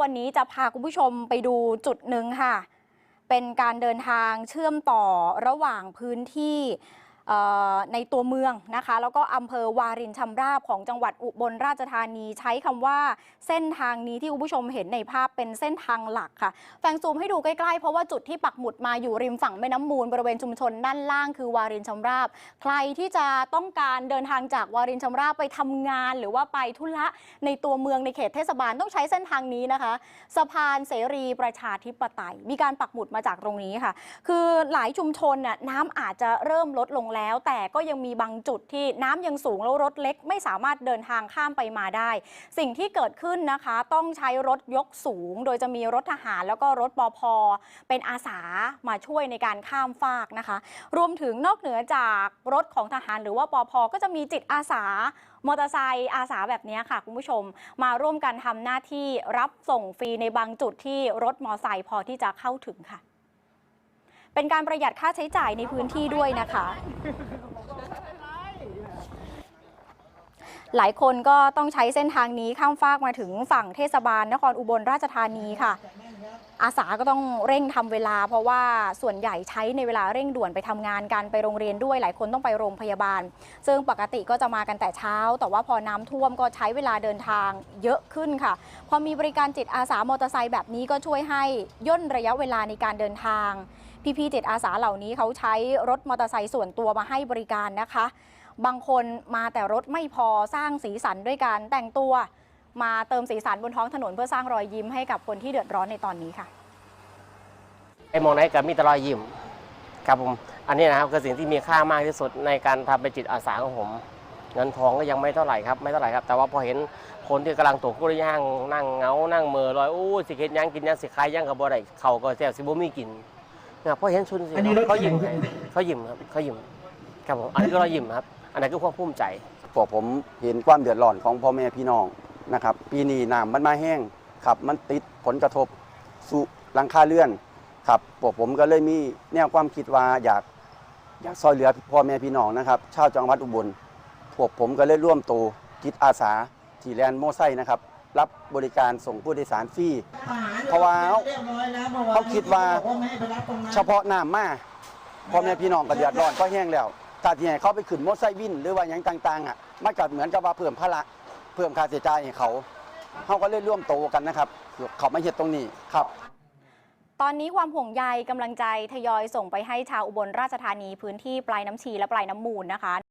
วันนี้จะพาคุณผู้ชมไปดูจุดหนึ่งค่ะ เป็นการเดินทางเชื่อมต่อระหว่างพื้นที่ ในตัวเมืองนะคะ แล้วก็อำเภอวารินชำราบของจังหวัดอุบลราชธานีใช้คำว่าเส้นทางนี้ที่คุณผู้ชมเห็นในภาพเป็นเส้นทางหลักค่ะแฟงซูมให้ดูใกล้ๆ เพราะว่าจุดที่ปักหมุดมาอยู่ริมฝั่งแม่น้ำมูล บริเวณชุมชนด้านล่างคือวารินชำราบ ใครที่จะต้องการเดินทางจากวารินชำราบไปทำงาน หรือว่าไปธุระในตัวเมืองในเขตเทศบาลต้องใช้เส้นทางนี้นะคะ สะพานเสรีประชาธิปไตย มีการปักหมุดมาจากตรงนี้ค่ะ คือหลายชุมชนน่ะน้ำอาจจะเริ่มลดลงแล้ว แต่ก็ยังมีบางจุดที่น้ำยังสูงแล้วรถเล็ก ไม่สามารถเดินทางข้ามไปมาได้ สิ่งที่เกิดขึ้นนะคะต้องใช้รถยกสูง โดยจะมีรถทหารแล้วก็รถปอพเป็นอาสามาช่วยในการข้ามฟากนะคะ รวมถึงนอกเหนือจากรถของทหารหรือว่าปอพก็จะมีจิตอาสามอเตอร์ไซค์อาสาแบบนี้ค่ะ คุณผู้ชม มาร่วมกันทำหน้าที่รับส่งฟรีในบางจุดที่รถมอไซค์พอที่จะเข้าถึงค่ะ เป็นการประหยัดค่าใช้จ่ายในพื้นที่ด้วยนะคะหลายคนก็ต้องใช้เส้นทางนี้ข้ามฟากมาถึงฝั่งเทศบาลนครอุบลราชธานีค่ะ อาสาก็ต้องเร่งทำเวลา เพราะว่าส่วนใหญ่ใช้ในเวลาเร่งด่วนไปทำงานกันไปโรงเรียนด้วย หลายคนต้องไปโรงพยาบาล ซึ่งปกติก็จะมากันแต่เช้า แต่ว่าพอน้ำท่วมก็ใช้เวลาเดินทางเยอะขึ้นค่ะ พอมีบริการจิตอาสามอเตอร์ไซค์แบบนี้ก็ช่วยให้ย่นระยะเวลาในการเดินทาง พี่ๆจิตอาสาเหล่านี้เขาใช้รถมอเตอร์ไซค์ส่วนตัวมาให้บริการนะคะ บางคนมาแต่รถไม่พอสร้างสีสันด้วยการแต่งตัว มาเติมสีสันบนท้องถนนเพื่อสร้างรอยยิ้มให้กับคนที่เดือดร้อนในตอนนี้ค่ะไอ้มองไหนกับมีแตรอยยิ้มครับผมอันนี้นะครับคือสิ่งที่มีค่ามากที่สุดในการทำเป็นจิตอาสาของผมเงินทองก็ยังไม่เท่าไหร่ครับไม่เท่าไหร่ครับแต่ว่าพอเห็นคนที่กำลังตกกุ้ย่างนั่งเหงานั่งเมือลอยอู้สิเห็นยังกินยังสิขายยังกับบ่ได้เขาก็แซ่บสิบ่มีกิน นะครับพอเห็นชุนสิอันนี้รถเขายิ้มให้เขายิ้มครับเขายิ้มครับผมอันนี้ก็รอยยิ้มครับ อันนั้นคือความภูมิใจพวกผมเห็นความเดือดร้อนของพ่อแม่พี่น้องนะครับปีนี้น้ำมันมาแห้งครับมันติดผลกระทบสู่หลังคาเรือนครับพวกผมก็เลยมีแนวความคิดว่าอยากอยากซอยเหลือพ่อแม่พี่น้องนะครับชาวจังหวัดอุบลพวกผมก็เลยร่วมตัวจิตอาสาที่แลนด์โมไซค์นะครับ รับบริการส่งผู้โดยสารฟรีเพราะว่าเขาคิดว่าเฉพาะน้ำมาพ่อแม่พี่น้องก็เดือดร้อนก็แห้งแล้วถ้าที่ให้เขาไปขึ้นมอเตอร์ไซค์วิน หรือว่าอย่างต่างๆอะมันก็เหมือนกับว่าเพิ่มภาระเพิ่มค่าใช้จ่ายให้เขาเขาก็เลยร่วมโตกันนะครับเขามาเฮ็ดตรงนี้ครับตอนนี้ความห่วงใยกำลังใจทยอยส่งไปให้ชาวอุบลราชธานีพื้นที่ปลายน้ำชีและปลายน้ำมูลนะคะ